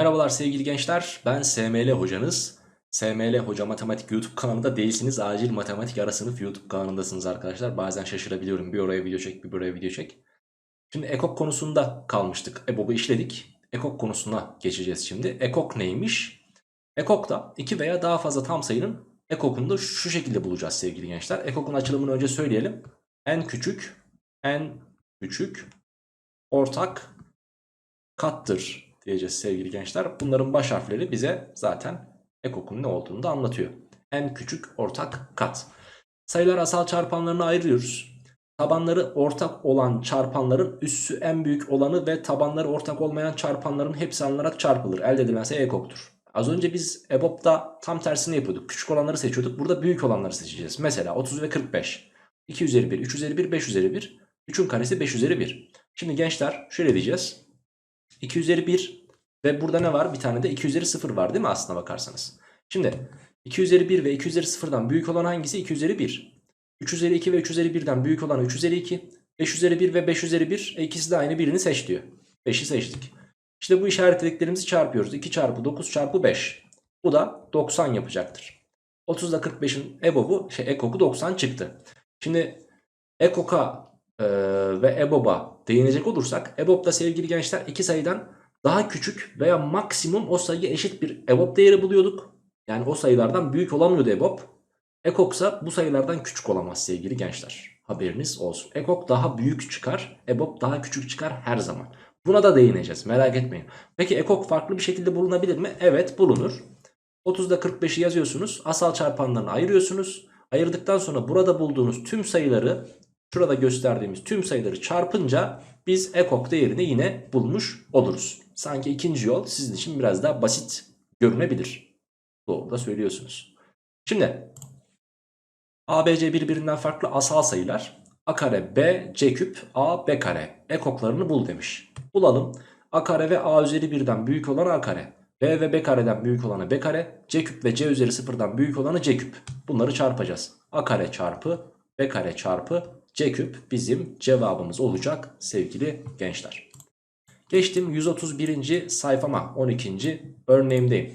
Merhabalar sevgili gençler ben SML hocanız. SML Hoca Matematik YouTube kanalında değilsiniz acil matematik ara sınıf YouTube kanalındasınız arkadaşlar. Bazen şaşırabiliyorum bir oraya video çek bir buraya video çek. Şimdi ekok konusunda kalmıştık EBOB'u işledik. Ekok konusuna geçeceğiz şimdi. Ekok neymiş? Ekok'ta iki veya daha fazla tam sayının ekokunu da şu şekilde bulacağız sevgili gençler. Ekok'un açılımını önce söyleyelim. En küçük en küçük ortak kattır diyeceğiz sevgili gençler. Bunların baş harfleri bize zaten ekokun ne olduğunu da anlatıyor. En küçük ortak kat. Sayılar asal çarpanlarına ayırıyoruz. Tabanları ortak olan çarpanların üssü en büyük olanı ve tabanları ortak olmayan çarpanların hepsi alınarak çarpılır. Elde edilen sayı ekoktur. Az önce biz EBOB'da tam tersini yapıyorduk. Küçük olanları seçiyorduk. Burada büyük olanları seçeceğiz. Mesela 30 ve 45. 2 üzeri 1, 3 üzeri 1, 5 üzeri 1. 3'ün karesi 5 üzeri 1. Şimdi gençler şöyle diyeceğiz. 2 üzeri 1 ve burada ne var? Bir tane de 2 üzeri 0 var değil mi aslına bakarsanız? Şimdi 2 üzeri 1 ve 2 üzeri 0'dan büyük olan hangisi? 2 üzeri 1. 3 üzeri 2 ve 3 üzeri 1'den büyük olan 3 üzeri 2. 5 üzeri 1 ve 5 üzeri 1. E ikisi de aynı birini seç diyor. 5'i seçtik. İşte bu işaretlediklerimizi çarpıyoruz. 2 çarpı 9 çarpı 5. Bu da 90 yapacaktır. 30 ile 45'in EBOB'u şey EKOK'u 90 çıktı. Şimdi EKOK'a e, ve EBOB'a değinecek olursak EBOB'da sevgili gençler iki sayıdan daha küçük veya maksimum o sayı eşit bir EBOB değeri buluyorduk. Yani o sayılardan büyük olamıyordu EBOB. EKOK ise bu sayılardan küçük olamaz sevgili gençler. Haberiniz olsun. EKOK daha büyük çıkar, EBOB daha küçük çıkar her zaman. Buna da değineceğiz merak etmeyin. Peki EKOK farklı bir şekilde bulunabilir mi? Evet bulunur. 30'da 45'i yazıyorsunuz. Asal çarpanlarını ayırıyorsunuz. Ayırdıktan sonra burada bulduğunuz tüm sayıları şurada gösterdiğimiz tüm sayıları çarpınca biz ekok değerini yine bulmuş oluruz. Sanki ikinci yol sizin için biraz daha basit görünebilir. Doğru da söylüyorsunuz. Şimdi ABC birbirinden farklı asal sayılar. A kare B C küp A B kare ekoklarını bul demiş. Bulalım. A kare ve A üzeri birden büyük olan A kare. B ve B kareden büyük olanı B kare. C küp ve C üzeri sıfırdan büyük olanı C küp. Bunları çarpacağız. A kare çarpı B kare çarpı C küp bizim cevabımız olacak sevgili gençler. Geçtim 131. sayfama 12. örneğimdeyim.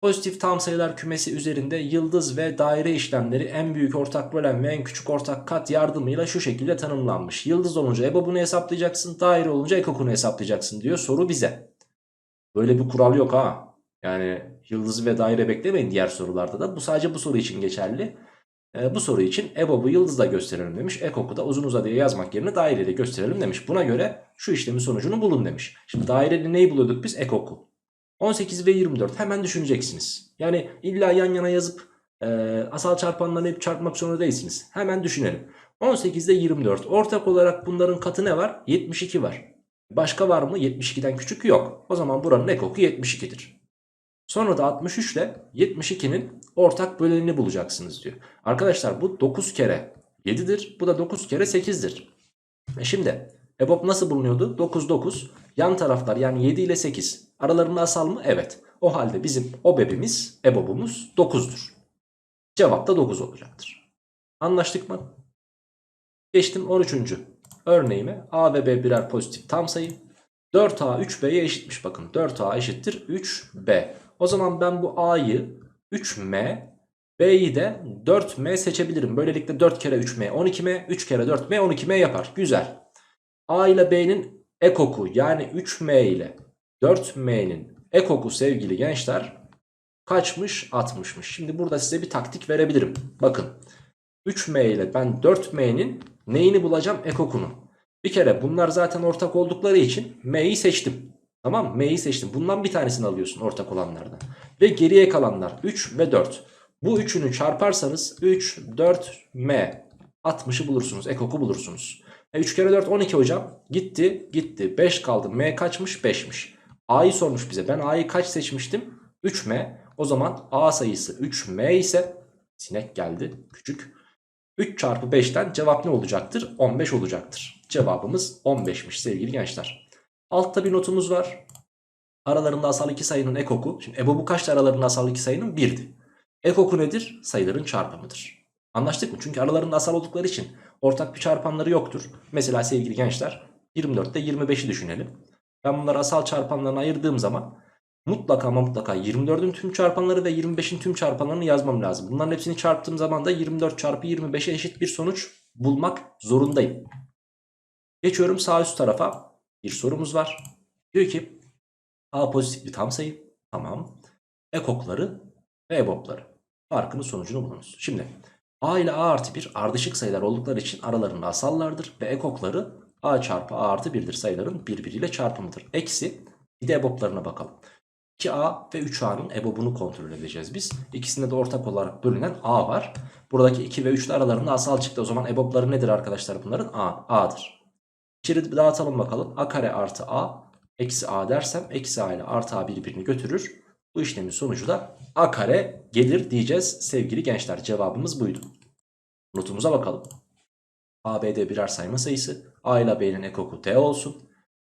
Pozitif tam sayılar kümesi üzerinde yıldız ve daire işlemleri en büyük ortak bölen ve en küçük ortak kat yardımıyla şu şekilde tanımlanmış. Yıldız olunca EBOB'unu hesaplayacaksın, daire olunca ekokunu hesaplayacaksın diyor soru bize. Böyle bir kural yok ha. Yani yıldız ve daire beklemeyin diğer sorularda da. Bu sadece bu soru için geçerli. E, bu soru için EBOB'u yıldızla gösterelim demiş. Ekok'u da uzun uzadıya yazmak yerine daireyle gösterelim demiş. Buna göre şu işlemin sonucunu bulun demiş. Şimdi daireli neyi buluyorduk biz? Ekok'u. 18 ve 24 hemen düşüneceksiniz. Yani illa yan yana yazıp e, asal çarpanlarını hep çarpmak zorunda değilsiniz. Hemen düşünelim. 18 ile 24 ortak olarak bunların katı ne var? 72 var. Başka var mı? 72'den küçük yok. O zaman buranın ekoku 72'dir. Sonra da 63 ile 72'nin ortak bölenini bulacaksınız diyor. Arkadaşlar bu 9 kere 7'dir. Bu da 9 kere 8'dir. E şimdi EBOB nasıl bulunuyordu? 9 9. Yan taraflar yani 7 ile 8. Aralarında asal mı? Evet. O halde bizim OBEB'imiz, EBOB'umuz 9'dur. Cevap da 9 olacaktır. Anlaştık mı? Geçtim 13. Örneğime A ve B birer pozitif tam sayı. 4A 3B'ye eşitmiş bakın. 4A eşittir 3B. O zaman ben bu A'yı 3M, B'yi de 4M seçebilirim. Böylelikle 4 kere 3M 12M, 3 kere 4M 12M yapar. Güzel. A ile B'nin ekoku yani 3M ile 4M'nin ekoku sevgili gençler kaçmış? 60'mış. Şimdi burada size bir taktik verebilirim. Bakın 3M ile ben 4M'nin neyini bulacağım? Ekokunu. Bir kere bunlar zaten ortak oldukları için M'yi seçtim. Tamam M'yi seçtim. Bundan bir tanesini alıyorsun ortak olanlardan. Ve geriye kalanlar 3 ve 4. Bu üçünü çarparsanız 3, 4, M. 60'ı bulursunuz. Ekoku bulursunuz. E 3 kere 4 12 hocam. Gitti gitti. 5 kaldı. M kaçmış? 5'miş. A'yı sormuş bize. Ben A'yı kaç seçmiştim? 3M. O zaman A sayısı 3M ise sinek geldi. Küçük. 3 çarpı 5'ten cevap ne olacaktır? 15 olacaktır. Cevabımız 15'miş sevgili gençler. Altta bir notumuz var. Aralarında asal iki sayının ekoku. Şimdi EBOB'u kaçtı aralarında asal iki sayının? 1'di. Ekoku nedir? Sayıların çarpımıdır. Anlaştık mı? Çünkü aralarında asal oldukları için ortak bir çarpanları yoktur. Mesela sevgili gençler 24'te 25'i düşünelim. Ben bunları asal çarpanlarına ayırdığım zaman mutlaka ama mutlaka 24'ün tüm çarpanları ve 25'in tüm çarpanlarını yazmam lazım. Bunların hepsini çarptığım zaman da 24 çarpı 25'e eşit bir sonuç bulmak zorundayım. Geçiyorum sağ üst tarafa. Bir sorumuz var. Diyor ki A pozitif bir tam sayı. Tamam. Ekokları ve ebopları. Farkının sonucunu bulunuz. Şimdi A ile A artı 1 ardışık sayılar oldukları için aralarında asallardır. Ve ekokları A çarpı A artı 1'dir sayıların birbiriyle çarpımıdır. Eksi bir de eboplarına bakalım. 2A ve 3A'nın ebobunu kontrol edeceğiz biz. İkisinde de ortak olarak bölünen A var. Buradaki 2 ve 3 ile aralarında asal çıktı. O zaman ebopları nedir arkadaşlar bunların? A, A'dır. İçeri dağıtalım bakalım. A kare artı A eksi A dersem eksi A ile artı A birbirini götürür. Bu işlemin sonucu da A kare gelir diyeceğiz sevgili gençler. Cevabımız buydu. Notumuza bakalım. ABD birer sayma sayısı. A ile B'nin ekoku D olsun.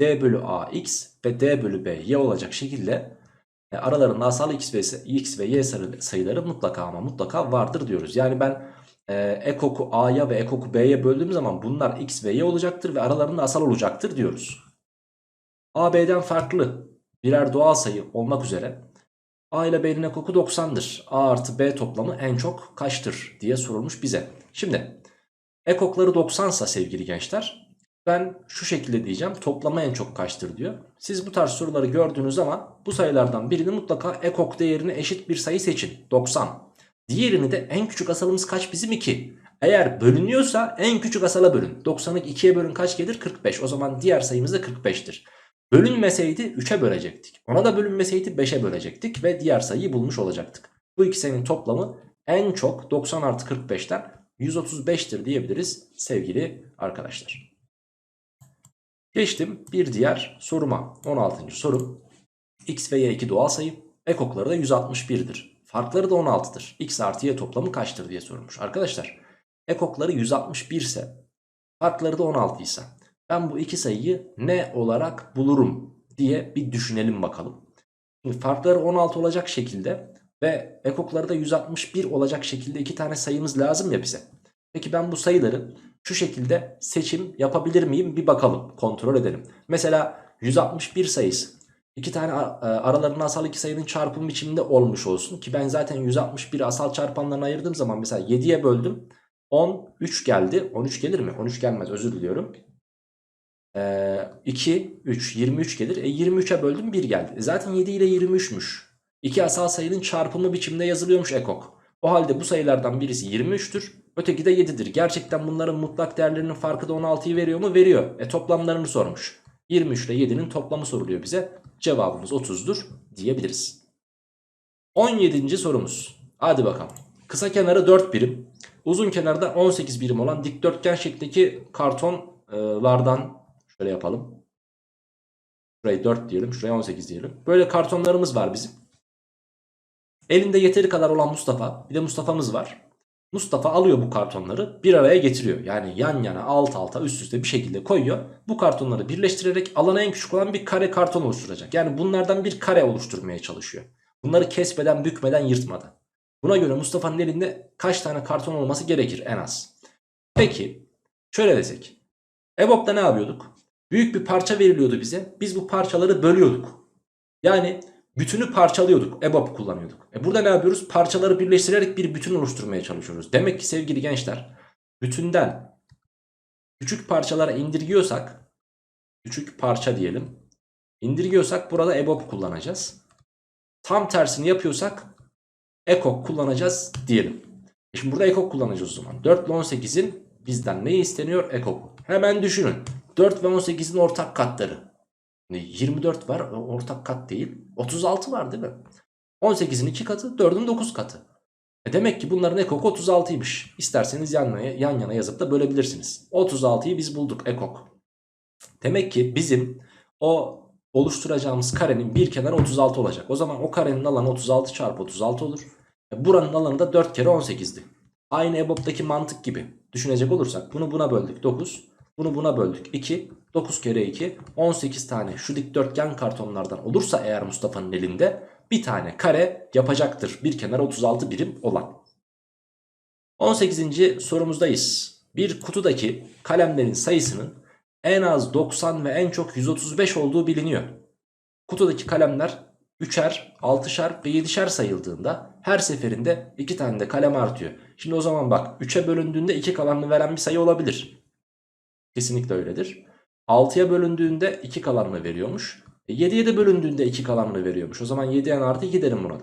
D bölü A x ve D bölü B y olacak şekilde e, aralarında asal x ve, x ve y sayı- sayıları mutlaka ama mutlaka vardır diyoruz. Yani ben e, ekoku A'ya ve ekoku B'ye böldüğüm zaman bunlar x ve y olacaktır ve aralarında asal olacaktır diyoruz. A B'den farklı birer doğal sayı olmak üzere A ile B'nin ekoku 90'dır. A artı B toplamı en çok kaçtır diye sorulmuş bize. Şimdi ekokları 90 sa sevgili gençler ben şu şekilde diyeceğim toplamı en çok kaçtır diyor. Siz bu tarz soruları gördüğünüz zaman bu sayılardan birini mutlaka ekok değerine eşit bir sayı seçin. 90. Diğerini de en küçük asalımız kaç bizim 2. Eğer bölünüyorsa en küçük asala bölün. 90'ı 2'ye bölün kaç gelir? 45. O zaman diğer sayımız da 45'tir. Bölünmeseydi 3'e bölecektik. Ona da bölünmeseydi 5'e bölecektik ve diğer sayıyı bulmuş olacaktık. Bu ikisinin toplamı en çok 90 artı 45'ten 135'tir diyebiliriz sevgili arkadaşlar. Geçtim bir diğer soruma. 16. sorum. X ve Y iki doğal sayı. Ekokları da 161'dir. Farkları da 16'dır. X artı Y toplamı kaçtır diye sorulmuş. Arkadaşlar ekokları 161 ise farkları da 16 ise ben bu iki sayıyı ne olarak bulurum diye bir düşünelim bakalım. Şimdi farkları 16 olacak şekilde ve ekokları da 161 olacak şekilde iki tane sayımız lazım ya bize. Peki ben bu sayıları şu şekilde seçim yapabilir miyim bir bakalım kontrol edelim. Mesela 161 sayısı iki tane e, aralarında asal iki sayının çarpım biçiminde olmuş olsun. Ki ben zaten 161'i asal çarpanlarına ayırdığım zaman mesela 7'ye böldüm. 13 geldi. 13 gelir mi? 13 gelmez özür diliyorum. Ee, 2 3 23 gelir. E 23'e böldüm 1 geldi. E zaten 7 ile 23'müş İki asal sayının çarpımı biçimde yazılıyormuş ekok. O halde bu sayılardan birisi 23'tür Öteki de 7'dir. Gerçekten bunların mutlak değerlerinin farkı da 16'yı veriyor mu? Veriyor. E toplamlarını sormuş. 23 ile 7'nin toplamı soruluyor bize. Cevabımız 30'dur diyebiliriz. 17. sorumuz. Hadi bakalım. Kısa kenarı 4 birim. Uzun kenarda 18 birim olan dikdörtgen şeklindeki kartonlardan şöyle yapalım. Şurayı 4 diyelim. Şuraya 18 diyelim. Böyle kartonlarımız var bizim. Elinde yeteri kadar olan Mustafa. Bir de Mustafa'mız var. Mustafa alıyor bu kartonları bir araya getiriyor. Yani yan yana alt alta üst üste bir şekilde koyuyor. Bu kartonları birleştirerek alana en küçük olan bir kare karton oluşturacak. Yani bunlardan bir kare oluşturmaya çalışıyor. Bunları kesmeden bükmeden yırtmadan. Buna göre Mustafa'nın elinde kaç tane karton olması gerekir en az. Peki şöyle desek. EBOB'da ne yapıyorduk? Büyük bir parça veriliyordu bize. Biz bu parçaları bölüyorduk. Yani bütünü parçalıyorduk. EBOB kullanıyorduk. E burada ne yapıyoruz? Parçaları birleştirerek bir bütün oluşturmaya çalışıyoruz. Demek ki sevgili gençler bütünden küçük parçalara indirgiyorsak küçük parça diyelim. İndirgiyorsak burada EBOB kullanacağız. Tam tersini yapıyorsak EKOK kullanacağız diyelim. E Şimdi burada EKOK kullanacağız o zaman. 4 ile 18'in bizden ne isteniyor? EKOK. Hemen düşünün. 4 ve 18'in ortak katları. 24 var ortak kat değil. 36 var değil mi? 18'in 2 katı 4'ün 9 katı. E demek ki bunların ekok 36'ymış. İsterseniz yan yan yana yazıp da bölebilirsiniz. 36'yı biz bulduk ekok. Demek ki bizim o oluşturacağımız karenin bir kenarı 36 olacak. O zaman o karenin alanı 36 çarpı 36 olur. E buranın alanı da 4 kere 18'di. Aynı EBOB'daki mantık gibi düşünecek olursak bunu buna böldük 9. Bunu buna böldük 2. 9 kere 2 18 tane şu dikdörtgen kartonlardan olursa eğer Mustafa'nın elinde bir tane kare yapacaktır. Bir kenar 36 birim olan. 18. sorumuzdayız. Bir kutudaki kalemlerin sayısının en az 90 ve en çok 135 olduğu biliniyor. Kutudaki kalemler üçer, altışar ve yedişer sayıldığında her seferinde iki tane de kalem artıyor. Şimdi o zaman bak 3'e bölündüğünde 2 kalanını veren bir sayı olabilir. Kesinlikle öyledir. 6'ya bölündüğünde 2 kalanını veriyormuş. E 7'ye de bölündüğünde 2 kalanını veriyormuş. O zaman 7'ye artı 2 derim buna.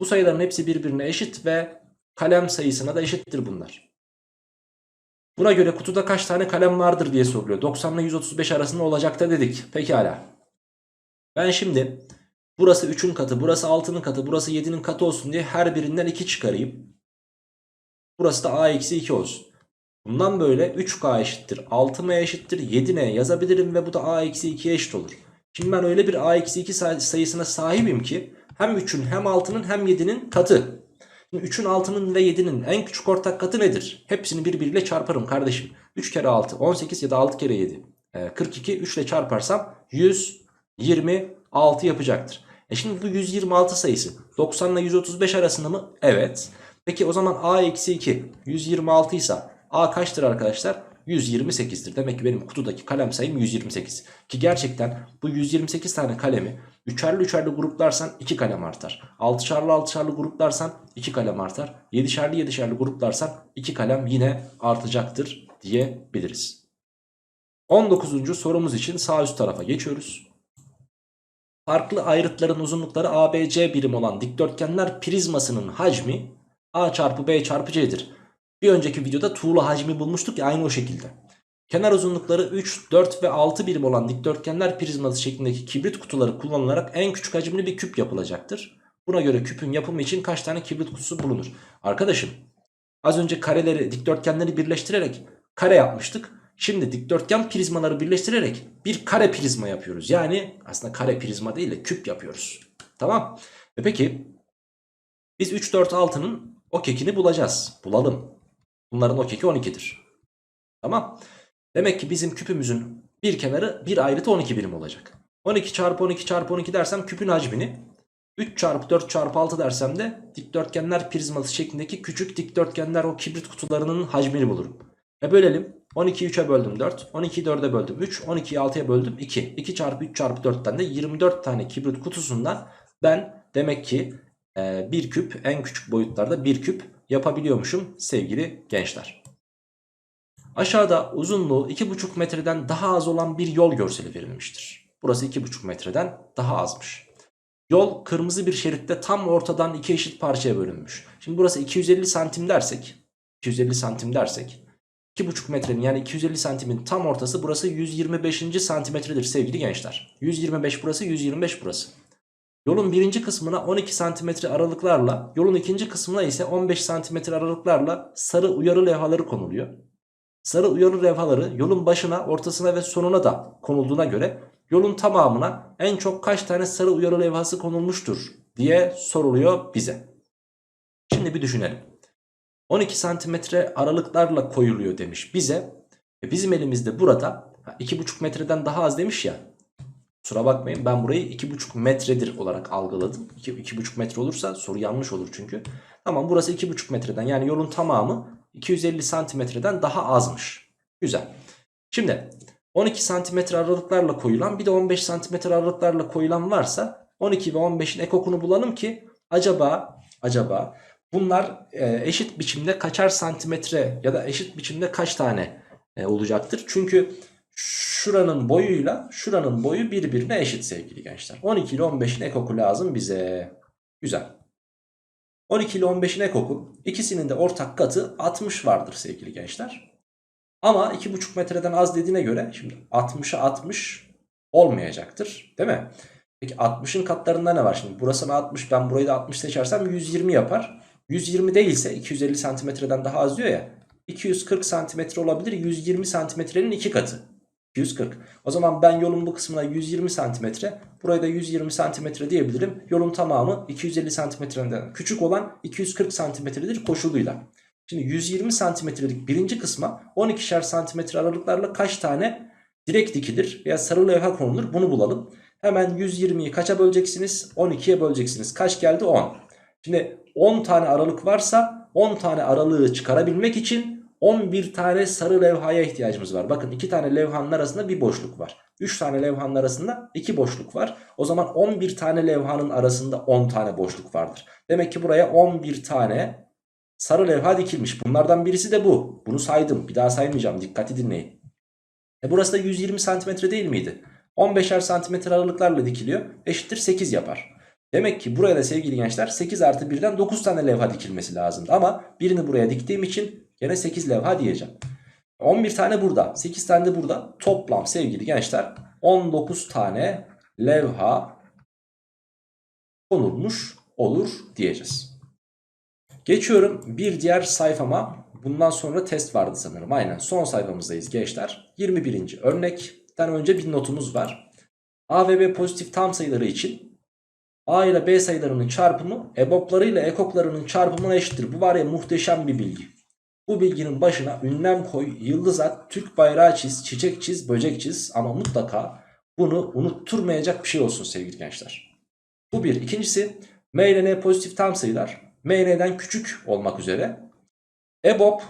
Bu sayıların hepsi birbirine eşit ve kalem sayısına da eşittir bunlar. Buna göre kutuda kaç tane kalem vardır diye soruluyor. 90 ile 135 arasında olacak da dedik. Pekala. Ben şimdi burası 3'ün katı, burası 6'nın katı, burası 7'nin katı olsun diye her birinden 2 çıkarayım. Burası da a eksi 2 olsun. Bundan böyle 3k eşittir 6m eşittir 7n yazabilirim ve bu da a eksi 2'ye eşit olur. Şimdi ben öyle bir a eksi 2 sayısına sahibim ki hem 3'ün hem 6'nın hem 7'nin katı. Şimdi 3'ün 6'nın ve 7'nin en küçük ortak katı nedir? Hepsini birbiriyle çarparım kardeşim. 3 kere 6 18 ya da 6 kere 7 e, 42 3 ile çarparsam 126 yapacaktır. E şimdi bu 126 sayısı 90 ile 135 arasında mı? Evet. Peki o zaman a eksi 2 126 ise a kaçtır arkadaşlar? 128'dir. Demek ki benim kutudaki kalem sayım 128. Ki gerçekten bu 128 tane kalemi üçerli üçerli gruplarsan 2 kalem artar. Altışarlı altışarlı gruplarsan 2 kalem artar. Yedişerli yedişerli gruplarsan 2 kalem yine artacaktır diyebiliriz. 19. sorumuz için sağ üst tarafa geçiyoruz. Farklı ayrıtların uzunlukları ABC birim olan dikdörtgenler prizmasının hacmi A çarpı B çarpı C'dir. Bir önceki videoda tuğla hacmi bulmuştuk ya aynı o şekilde. Kenar uzunlukları 3, 4 ve 6 birim olan dikdörtgenler prizması şeklindeki kibrit kutuları kullanılarak en küçük hacimli bir küp yapılacaktır. Buna göre küpün yapımı için kaç tane kibrit kutusu bulunur? Arkadaşım az önce kareleri dikdörtgenleri birleştirerek kare yapmıştık. Şimdi dikdörtgen prizmaları birleştirerek bir kare prizma yapıyoruz. Yani aslında kare prizma değil de küp yapıyoruz. Tamam. E peki biz 3, 4, 6'nın o kekini bulacağız. Bulalım. Bunların o keki 12'dir. Tamam. Demek ki bizim küpümüzün bir kenarı bir ayrıtı 12 birim olacak. 12 çarpı 12 çarpı 12 dersem küpün hacmini 3 çarpı 4 çarpı 6 dersem de dikdörtgenler prizması şeklindeki küçük dikdörtgenler o kibrit kutularının hacmini bulurum. E bölelim. 12'yi 3'e böldüm 4. 12'yi 4'e böldüm 3. 12'yi 6'ya böldüm 2. 2 çarpı 3 çarpı 4'ten de 24 tane kibrit kutusundan ben demek ki bir küp en küçük boyutlarda bir küp yapabiliyormuşum sevgili gençler. Aşağıda uzunluğu 2,5 metreden daha az olan bir yol görseli verilmiştir. Burası 2,5 metreden daha azmış. Yol kırmızı bir şeritte tam ortadan iki eşit parçaya bölünmüş. Şimdi burası 250 santim dersek, 250 santim dersek 2,5 metrenin yani 250 santimin tam ortası burası 125. santimetredir sevgili gençler. 125 burası 125 burası. Yolun birinci kısmına 12 santimetre aralıklarla yolun ikinci kısmına ise 15 santimetre aralıklarla sarı uyarı levhaları konuluyor. Sarı uyarı levhaları yolun başına, ortasına ve sonuna da konulduğuna göre yolun tamamına en çok kaç tane sarı uyarı levhası konulmuştur diye soruluyor bize. Şimdi bir düşünelim. 12 santimetre aralıklarla koyuluyor demiş bize. E bizim elimizde burada 2,5 metreden daha az demiş ya. Kusura bakmayın ben burayı 2,5 metredir olarak algıladım. 2,5 metre olursa soru yanlış olur çünkü. Tamam burası 2,5 metreden yani yolun tamamı 250 santimetreden daha azmış. Güzel. Şimdi 12 santimetre aralıklarla koyulan bir de 15 santimetre aralıklarla koyulan varsa 12 ve 15'in ekokunu bulalım ki acaba acaba bunlar e, eşit biçimde kaçar santimetre ya da eşit biçimde kaç tane e, olacaktır? Çünkü şuranın boyuyla şuranın boyu birbirine eşit sevgili gençler. 12 ile 15'in ekoku lazım bize. Güzel. 12 ile 15'in ekoku ikisinin de ortak katı 60 vardır sevgili gençler. Ama 2,5 metreden az dediğine göre şimdi 60'a 60 olmayacaktır değil mi? Peki 60'ın katlarında ne var şimdi? Burasına 60 ben burayı da 60 seçersem 120 yapar. 120 değilse 250 santimetreden daha az diyor ya. 240 santimetre olabilir 120 santimetrenin iki katı. 240. O zaman ben yolun bu kısmına 120 santimetre, buraya da 120 santimetre diyebilirim. Yolun tamamı 250 santimetreden küçük olan 240 santimetredir koşuluyla. Şimdi 120 santimetrelik birinci kısma 12'şer santimetre aralıklarla kaç tane direk dikilir veya sarı levha konulur bunu bulalım. Hemen 120'yi kaça böleceksiniz? 12'ye böleceksiniz. Kaç geldi? 10. Şimdi 10 tane aralık varsa 10 tane aralığı çıkarabilmek için 11 tane sarı levhaya ihtiyacımız var. Bakın 2 tane levhanın arasında bir boşluk var. 3 tane levhanın arasında 2 boşluk var. O zaman 11 tane levhanın arasında 10 tane boşluk vardır. Demek ki buraya 11 tane sarı levha dikilmiş. Bunlardan birisi de bu. Bunu saydım. Bir daha saymayacağım. Dikkati dinleyin. E burası da 120 santimetre değil miydi? 15'er santimetre aralıklarla dikiliyor. Eşittir 8 yapar. Demek ki buraya da sevgili gençler 8 artı 1'den 9 tane levha dikilmesi lazımdı. Ama birini buraya diktiğim için gene 8 levha diyeceğim. 11 tane burada 8 tane de burada. Toplam sevgili gençler 19 tane levha konulmuş olur diyeceğiz. Geçiyorum bir diğer sayfama. Bundan sonra test vardı sanırım. Aynen son sayfamızdayız gençler. 21. örnekten önce bir notumuz var. A ve B pozitif tam sayıları için A ile B sayılarının çarpımı EBOB'ları ile EKOK'larının çarpımına eşittir. Bu var ya muhteşem bir bilgi. Bu bilginin başına ünlem koy, yıldız at, Türk bayrağı çiz, çiçek çiz, böcek çiz ama mutlaka bunu unutturmayacak bir şey olsun sevgili gençler. Bu bir. İkincisi M ile N pozitif tam sayılar. M N'den küçük olmak üzere. EBOB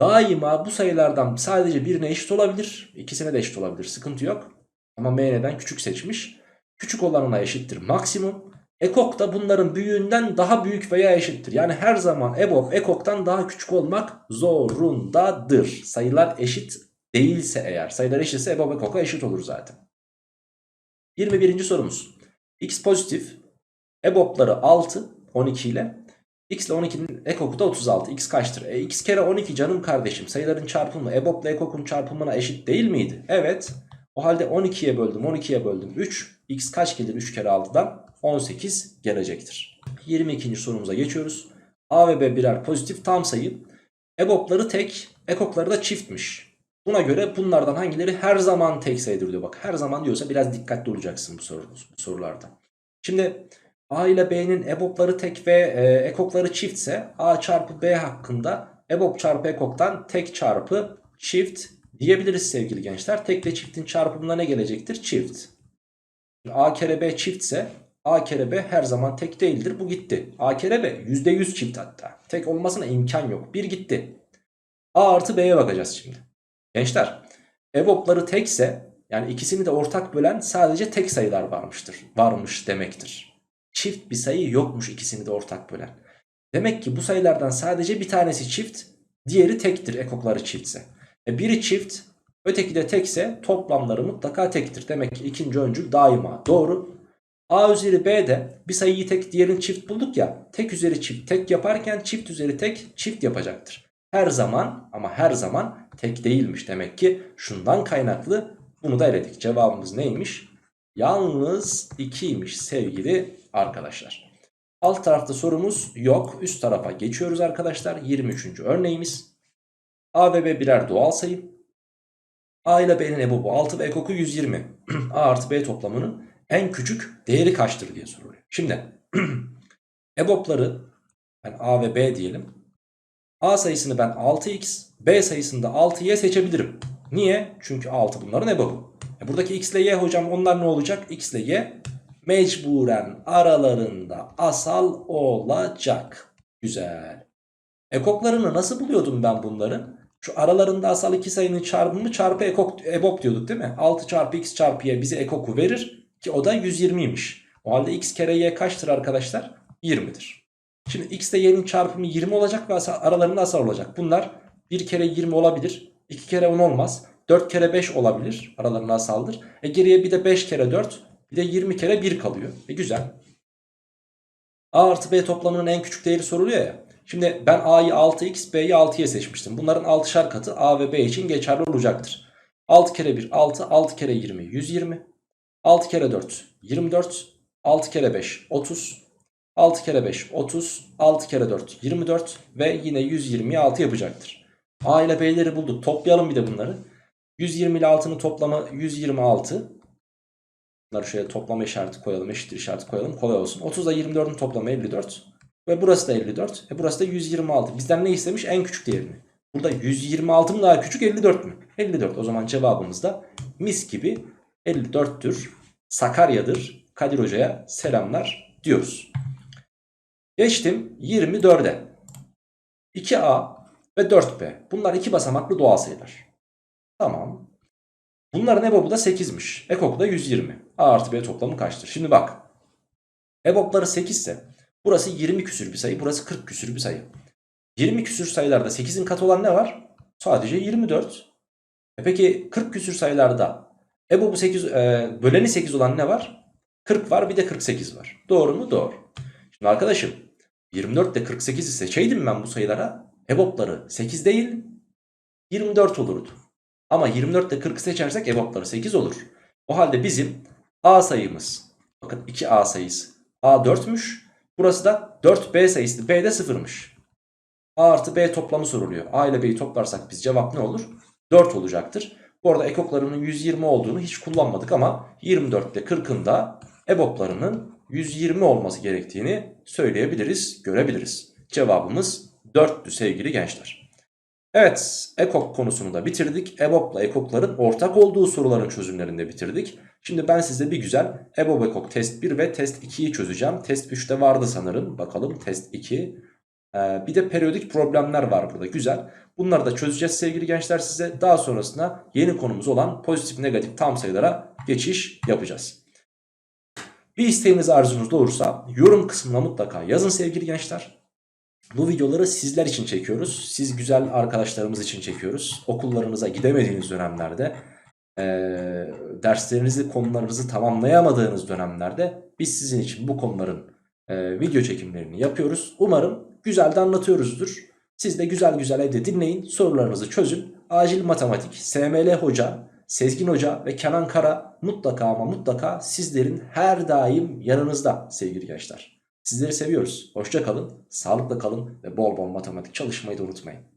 daima bu sayılardan sadece birine eşit olabilir. İkisine de eşit olabilir. Sıkıntı yok. Ama M N'den küçük seçmiş. Küçük olanına eşittir maksimum. Ekok da bunların büyüğünden daha büyük veya eşittir. Yani her zaman EBOB ekoktan daha küçük olmak zorundadır. Sayılar eşit değilse eğer. Sayılar eşitse EBOB ekoka eşit olur zaten. 21. sorumuz. X pozitif. EBOB'ları 6 12 ile. X ile 12'nin ekoku da 36. X kaçtır? E, x kere 12 canım kardeşim. Sayıların çarpımı EBOB ile ekokun çarpımına eşit değil miydi? Evet. O halde 12'ye böldüm 12'ye böldüm 3. X kaç gelir 3 kere 6'dan? 18 gelecektir. 22. sorumuza geçiyoruz. A ve B birer pozitif tam sayı. EBOB'ları tek, ekokları da çiftmiş. Buna göre bunlardan hangileri her zaman tek sayıdır diyor. Bak her zaman diyorsa biraz dikkatli olacaksın bu, soru, bu sorularda. Şimdi A ile B'nin EBOB'ları tek ve e, ekokları çiftse A çarpı B hakkında EBOB çarpı ekoktan tek çarpı çift diyebiliriz sevgili gençler. Tek ve çiftin çarpımına ne gelecektir? Çift. A kere B çiftse A kere B her zaman tek değildir. Bu gitti. A kere B %100 çift hatta. Tek olmasına imkan yok. Bir gitti. A artı B'ye bakacağız şimdi. Gençler EBOB'ları tekse yani ikisini de ortak bölen sadece tek sayılar varmıştır. Varmış demektir. Çift bir sayı yokmuş ikisini de ortak bölen. Demek ki bu sayılardan sadece bir tanesi çift, diğeri tektir ekokları çiftse. E biri çift, öteki de tekse toplamları mutlaka tektir. Demek ki ikinci öncül daima doğru. A üzeri B de bir sayıyı tek diğerini çift bulduk ya. Tek üzeri çift tek yaparken çift üzeri tek çift yapacaktır. Her zaman ama her zaman tek değilmiş demek ki şundan kaynaklı bunu da eledik. Cevabımız neymiş? Yalnız 2'ymiş sevgili arkadaşlar. Alt tarafta sorumuz yok. Üst tarafa geçiyoruz arkadaşlar. 23. örneğimiz. A ve B birer doğal sayı. A ile B'nin ebobu 6 ve ekoku 120. A artı B toplamının en küçük değeri kaçtır diye soruluyor. Şimdi ebopları ben A ve B diyelim. A sayısını ben 6x, B sayısını da 6y seçebilirim. Niye? Çünkü 6 bunların ebobu. E buradaki x ile y hocam onlar ne olacak? x ile y mecburen aralarında asal olacak. Güzel. Ekoklarını nasıl buluyordum ben bunların? Şu aralarında asal iki sayının çarpımı çarpı ekok, ebop diyorduk değil mi? 6 çarpı x çarpı y bize ekoku verir ki o da 120'ymiş. O halde x kere y kaçtır arkadaşlar? 20'dir. Şimdi x ile y'nin çarpımı 20 olacak ve aralarında asal olacak. Bunlar 1 kere 20 olabilir. 2 kere 10 olmaz. 4 kere 5 olabilir. Aralarında asaldır. E geriye bir de 5 kere 4 bir de 20 kere 1 kalıyor. E güzel. A artı B toplamının en küçük değeri soruluyor ya. Şimdi ben A'yı 6x, B'yi 6'ya seçmiştim. Bunların 6'şar katı A ve B için geçerli olacaktır. 6 kere 1 6, 6 kere 20 120. 6 kere 4 24, 6 kere 5 30, 6 kere 5 30, 6 kere 4 24 ve yine 120'yi 6 yapacaktır. A ile B'leri bulduk. Toplayalım bir de bunları. 120 ile 6'nın toplamı 126. Bunları şöyle toplama işareti koyalım. Eşittir işareti koyalım. Kolay olsun. 30 ile 24'ün toplamı 54. Ve burası da 54. E burası da 126. Bizden ne istemiş? En küçük değerini. Burada 126 mı daha küçük 54 mü? 54. O zaman cevabımız da mis gibi 54'tür. Sakarya'dır. Kadir Hoca'ya selamlar diyoruz. Geçtim 24'e. 2A ve 4B. Bunlar iki basamaklı doğal sayılar. Tamam. Bunların EBOB'u da 8'miş. EKOK'u da 120. A artı B toplamı kaçtır? Şimdi bak. EBOB'ları 8 ise burası 20 küsür bir sayı. Burası 40 küsür bir sayı. 20 küsür sayılarda 8'in katı olan ne var? Sadece 24. E peki 40 küsür sayılarda EBOB'u 8, e, böleni 8 olan ne var? 40 var bir de 48 var. Doğru mu? Doğru. Şimdi arkadaşım 24 ile 48 ise seçeydim ben bu sayılara EBOB'ları 8 değil 24 olurdu. Ama 24 ile 40 seçersek EBOB'ları 8 olur. O halde bizim A sayımız bakın 2A sayısı A 4'müş. Burası da 4B sayısı B de 0'mış. A artı B toplamı soruluyor. A ile B'yi toplarsak biz cevap ne olur? 4 olacaktır. Bu arada ekoklarının 120 olduğunu hiç kullanmadık ama 24 ile 40'ın da EBOB'larının 120 olması gerektiğini söyleyebiliriz, görebiliriz. Cevabımız 4'tü sevgili gençler. Evet, ekok konusunu da bitirdik. EBOB'la ekokların ortak olduğu soruların çözümlerini de bitirdik. Şimdi ben size bir güzel EBOB ekok test 1 ve test 2'yi çözeceğim. Test 3'te vardı sanırım. Bakalım test 2. Ee, bir de periyodik problemler var burada. Güzel. Bunları da çözeceğiz sevgili gençler size. Daha sonrasında yeni konumuz olan pozitif negatif tam sayılara geçiş yapacağız. Bir isteğiniz arzunuz olursa yorum kısmına mutlaka yazın sevgili gençler. Bu videoları sizler için çekiyoruz. Siz güzel arkadaşlarımız için çekiyoruz. Okullarınıza gidemediğiniz dönemlerde, e, derslerinizi, konularınızı tamamlayamadığınız dönemlerde biz sizin için bu konuların e, video çekimlerini yapıyoruz. Umarım güzel de anlatıyoruzdur. Siz de güzel güzel evde dinleyin, sorularınızı çözün. Acil matematik, SML Hoca, Sezgin Hoca ve Kenan Kara mutlaka ama mutlaka sizlerin her daim yanınızda sevgili gençler. Sizleri seviyoruz. Hoşça kalın, sağlıkla kalın ve bol bol matematik çalışmayı da unutmayın.